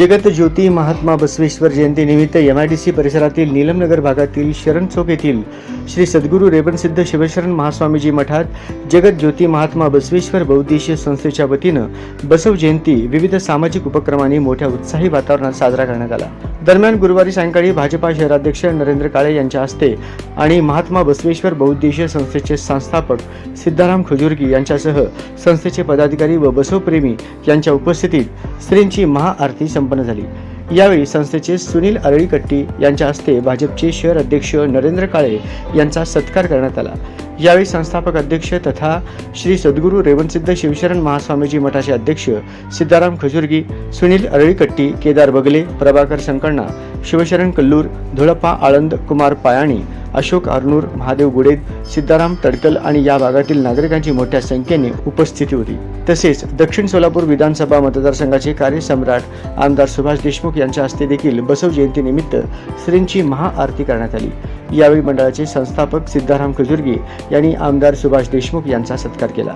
जगत ज्योती महात्मा बसवेश्वर जयंतीनिमित्त M I D C परिसरातील नीलमनगर भागातील शरण चौक येथील श्री सद्गुरू रेबनसिद्ध शिवशरण महास्वामीजी मठात जगत ज्योती महात्मा बसवेश्वर बहुद्देशीय संस्थेच्या वतीनं बसव जयंती विविध सामाजिक उपक्रमांनी मोठ्या उत्साही वातावरणात साजरा करण्यात आला. दरम्यान गुरुवारी सायंकाळी भाजपा शहराध्यक्ष नरेंद्र काळे यांच्या हस्ते आणि महात्मा बसवेश्वर बहुद्देशीय संस्थेचे संस्थापक सिद्धाराम खजुर्गी यांच्यासह संस्थेचे पदाधिकारी व बसवप्रेमी यांच्या उपस्थितीत श्रींची महाआरती संपन्न झाली. यावेळी संस्थेचे सुनील अरळीकट्टी यांच्या हस्ते भाजपचे शहर अध्यक्ष नरेंद्र काळे यांचा सत्कार करण्यात आला. यावेळी संस्थापक अध्यक्ष तथा श्री सद्गुरू रेवणसिद्ध शिवशरण महास्वामीजी मठाचे अध्यक्ष सिद्धाराम खजुर्गी सुनील अरळीकट्टी केदार बगले प्रभाकर संकण्णा शिवशरण कल्लूर धुळप्पा आळंद कुमार पायाणी अशोक अर्नूर महादेव गुडेद सिद्धाराम तडकल आणि या भागातील नागरिकांची मोठ्या संख्येने उपस्थिती होती. तसेच दक्षिण सोलापूर विधानसभा मतदारसंघाचे कार्यसम्राट आमदार सुभाष देशमुख यांच्या हस्ते देखील बसव जयंतीनिमित्त श्रींची महाआरती करण्यात आली. यावेळी मंडळाचे संस्थापक सिद्धाराम खजुर्गी यांनी आमदार सुभाष देशमुख यांचा सत्कार केला.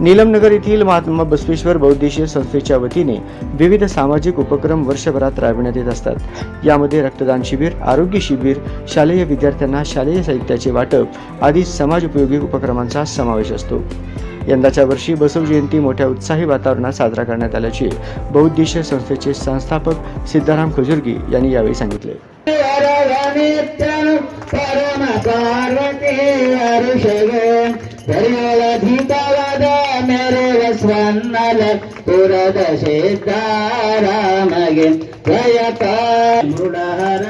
नीलमनगर येथील महात्मा बसवेश्वर बहुद्देशीय संस्थेच्या वतीने विविध सामाजिक उपक्रम वर्षभरात राबविण्यात येत असतात. यामध्ये रक्तदान शिबिर आरोग्य शिबिर शालेय विद्यार्थ्यांना शालेय साहित्याचे वाटप आदी समाज उपयोगी उपक्रमांचा समावेश असतो. यंदाच्या वर्षी बसव जयंती मोठ्या उत्साही वातावरणात साजरा करण्यात आल्याचे बहुद्देशीय संस्थेचे संस्थापक सिद्धाराम खजुर्गी यांनी यावेळी सांगितले. ಪಾರ್ವತಿ ಅರುಷಗೆ ಪರಿಯಲಧಿತವದ ಮೆರೆಯ ಸ್ವನ್ನಲ ಪುರದ ಸಿದ್ಧಾರಾಮಗೆ ಜಯಕಾರ ಮೃಡಹರ